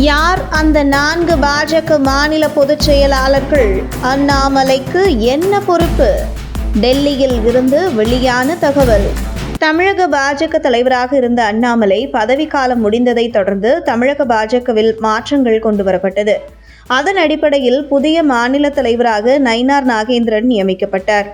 யார் அந்த நான்கு பாஜக மாநில பொதுச் செயலாளர்கள்? அண்ணாமலைக்கு என்ன பொறுப்பு? டெல்லியில் இருந்து வெளியான தகவல். தமிழக பாஜக தலைவராக இருந்த அண்ணாமலை பதவிக்காலம் முடிந்ததை தொடர்ந்து தமிழக பாஜகவில் மாற்றங்கள் கொண்டு வரப்பட்டது. அதன் அடிப்படையில் புதிய மாநில தலைவராக நயினார் நாகேந்திரன் நியமிக்கப்பட்டார்.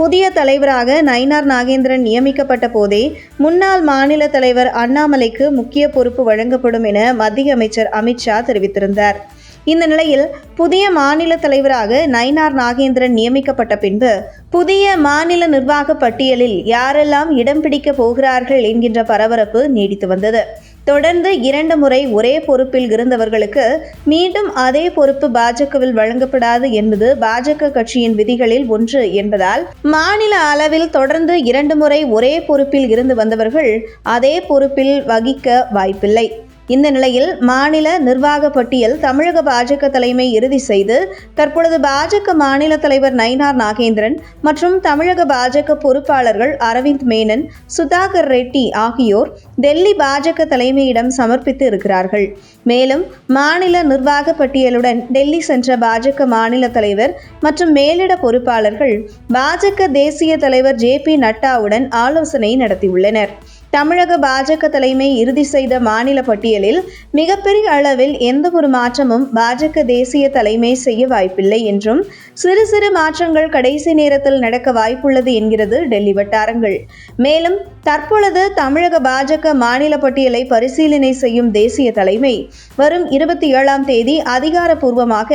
புதிய தலைவராக நயினார் நாகேந்திரன் நியமிக்கப்பட்ட போதே முன்னாள் மாநில தலைவர் அண்ணாமலைக்கு முக்கிய பொறுப்பு வழங்கப்படும் என மத்திய அமைச்சர் அமித்ஷா தெரிவித்திருந்தார். இந்த நிலையில் புதிய மாநில தலைவராக நயினார் நாகேந்திரன் நியமிக்கப்பட்ட பின்பு புதிய மாநில நிர்வாக பட்டியலில் யாரெல்லாம் இடம் பிடிக்கப் போகிறார்கள் என்கின்ற பரபரப்பு நீடித்து வந்தது. தொடர்ந்து இரண்டு முறை ஒரே பொறுப்பில் இருந்தவர்களுக்கு மீண்டும் அதே பொறுப்பு பாஜகவில் வழங்கப்படாது என்பது பாஜக கட்சியின் விதிகளில் ஒன்று என்பதால் மாநில அளவில் தொடர்ந்து இரண்டு முறை ஒரே பொறுப்பில் இருந்து வந்தவர்கள் அதே பொறுப்பில் வகிக்க வாய்ப்பில்லை. இந்த நிலையில் மாநில நிர்வாக பட்டியல் தமிழக பாஜக தலைமை இறுதி செய்து தற்பொழுது பாஜக மாநில தலைவர் நயினார் நாகேந்திரன் மற்றும் தமிழக பாஜக பொறுப்பாளர்கள் அரவிந்த் மேனன் சுதாகர் ரெட்டி ஆகியோர் டெல்லி பாஜக தலைமையிடம் சமர்ப்பித்து இருக்கிறார்கள். மேலும் மாநில நிர்வாக பட்டியலுடன் டெல்லி சென்ற பாஜக மாநில தலைவர் மற்றும் மேலிட பொறுப்பாளர்கள் பாஜக தேசிய தலைவர் ஜே பி நட்டாவுடன் ஆலோசனை நடத்தியுள்ளனர். தமிழக பாஜக தலைமை இறுதி செய்த மாநில பட்டியலில் மிகப்பெரிய அளவில் எந்த ஒரு மாற்றமும் பாஜக தேசிய தலைமை செய்ய வாய்ப்பில்லை என்றும் சிறு சிறு மாற்றங்கள் கடைசி நேரத்தில் நடக்க வாய்ப்புள்ளது என்கிறது டெல்லி வட்டாரங்கள். மேலும் தற்பொழுது தமிழக பாஜக மாநில பட்டியலை பரிசீலனை செய்யும் தேசிய தலைமை வரும் இருபத்தி ஏழாம் தேதி அதிகாரப்பூர்வமாக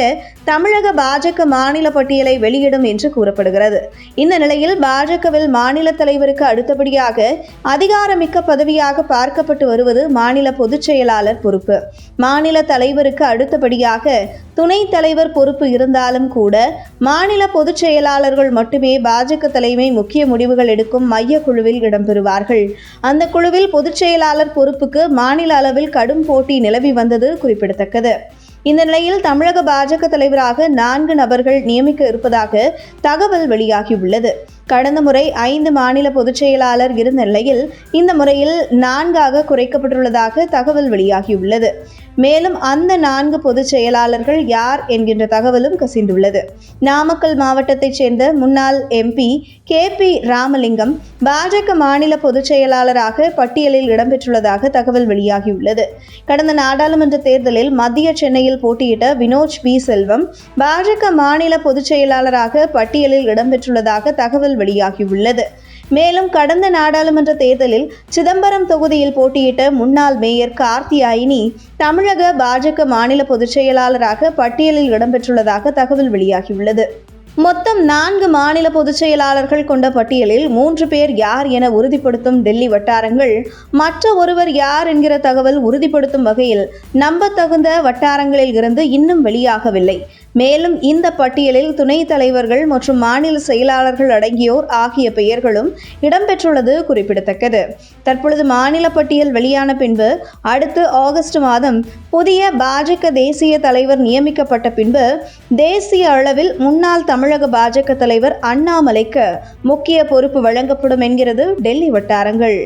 தமிழக பாஜக மாநில பட்டியலை வெளியிடும் என்று கூறப்படுகிறது. இந்த நிலையில் பாஜகவில் மாநில தலைவருக்கு அடுத்தபடியாக அதிகாரமிக்க பதவியாக பார்க்கப்பட்டு வருவது மாநில பொதுச் செயலாளர் பொறுப்பு. மாநில தலைவருக்கு அடுத்தபடியாக துணைத் தலைவர் பொறுப்பு இருந்தாலும் கூட மாநில பொதுச் செயலாளர்கள் மட்டுமே பாஜக தலைமை முக்கிய முடிவுகள் எடுக்கும் மைய குழுவில் இடம்பெறுவார்கள். அந்த குழுவில் பொதுச் செயலாளர் பொறுப்புக்கு மாநில அளவில் கடும் போட்டி நிலவி வந்தது குறிப்பிடத்தக்கது. இந்த நிலையில் தமிழக பாஜக தலைவராக நான்கு நபர்கள் நியமிக்க இருப்பதாக தகவல் வெளியாகியுள்ளது. கடந்த முறை ஐந்து மாநில பொதுச் செயலாளர் இருந்த நிலையில் இந்த முறையில் நான்காக குறைக்கப்பட்டுள்ளதாக தகவல் வெளியாகியுள்ளது. மேலும் அந்த நான்கு பொதுச் செயலாளர்கள் யார் என்கின்ற தகவலும் கசிந்துள்ளது. நாமக்கல் மாவட்டத்தைச் சேர்ந்த முன்னாள் எம்பி கே பி ராமலிங்கம் பாஜக மாநில பொதுச் செயலாளராக பட்டியலில் இடம்பெற்றுள்ளதாக தகவல் வெளியாகியுள்ளது. கடந்த நாடாளுமன்ற தேர்தலில் மத்திய சென்னையில் போட்டியிட்ட வினோஜ் பி. செல்வம் பாஜக மாநில பொதுச் செயலாளராக பட்டியலில் இடம்பெற்றுள்ளதாக தகவல் வெளியாகியுள்ளது. மேலும் கடந்த நாடாளுமன்ற தேர்தலில் சிதம்பரம் தொகுதியில் போட்டியிட்ட முன்னாள் மேயர் கார்த்தியாயினி தமிழக பாஜக மாநில பொதுச் செயலாளராக பட்டியலில் இடம்பெற்றுள்ளதாக தகவல் வெளியாகியுள்ளது. மொத்தம் நான்கு மாநில பொதுச் செயலாளர்கள் கொண்ட பட்டியலில் மூன்று பேர் யார் என உறுதிப்படுத்தும் டெல்லி வட்டாரங்கள் மற்ற ஒருவர் யார் என்கிற தகவல் உறுதிப்படுத்தும் வகையில் நம்பத்தகுந்த வட்டாரங்களில் இருந்து இன்னும் வெளியாகவில்லை. மேலும் இந்த பட்டியலில் துணைத் தலைவர்கள் மற்றும் மாநில செயலாளர்கள் அடங்கியோர் ஆகிய பெயர்களும் இடம்பெற்றுள்ளது குறிப்பிடத்தக்கது. தற்பொழுது மாநில பட்டியல் வெளியான பின்பு அடுத்து ஆகஸ்ட் மாதம் புதிய பாஜக தேசிய தலைவர் நியமிக்கப்பட்ட பின்பு தேசிய அளவில் முன்னாள் தமிழக பாஜக தலைவர் அண்ணாமலைக்கு முக்கிய பொறுப்பு வழங்கப்படும் என்கிறது டெல்லி வட்டாரங்கள்.